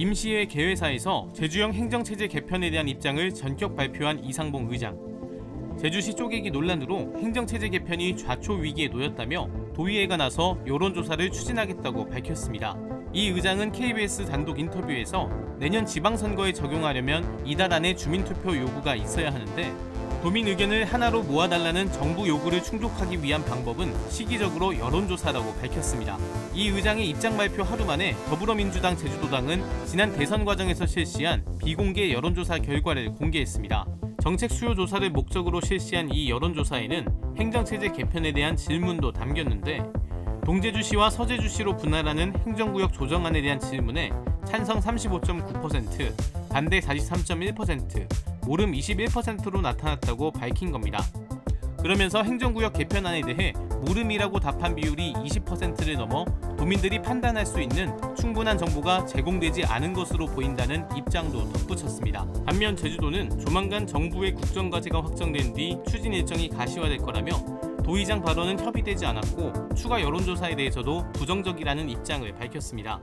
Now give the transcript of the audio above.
임시회 개회사에서 제주형 행정체제 개편에 대한 입장을 전격 발표한 이상봉 의장. 제주시 쪼개기 논란으로 행정체제 개편이 좌초 위기에 놓였다며 도의회가 나서 여론조사를 추진하겠다고 밝혔습니다. 이 의장은 KBS 단독 인터뷰에서 내년 지방선거에 적용하려면 이달 안에 주민투표 요구가 있어야 하는데 도민 의견을 하나로 모아달라는 정부 요구를 충족하기 위한 방법은 시기적으로 여론조사라고 밝혔습니다. 이 의장의 입장 발표 하루 만에 더불어민주당 제주도당은 지난 대선 과정에서 실시한 비공개 여론조사 결과를 공개했습니다. 정책 수요 조사를 목적으로 실시한 이 여론조사에는 행정체제 개편에 대한 질문도 담겼는데 동제주시와 서제주시로 분할하는 행정구역 조정안에 대한 질문에 찬성 35.9%, 반대 43.1%, 모름 21%로 나타났다고 밝힌 겁니다. 그러면서 행정구역 개편안에 대해 모름이라고 답한 비율이 20%를 넘어 도민들이 판단할 수 있는 충분한 정보가 제공되지 않은 것으로 보인다는 입장도 덧붙였습니다. 반면 제주도는 조만간 정부의 국정과제가 확정된 뒤 추진 일정이 가시화될 거라며 도의장 발언은 협의되지 않았고 추가 여론조사에 대해서도 부정적이라는 입장을 밝혔습니다.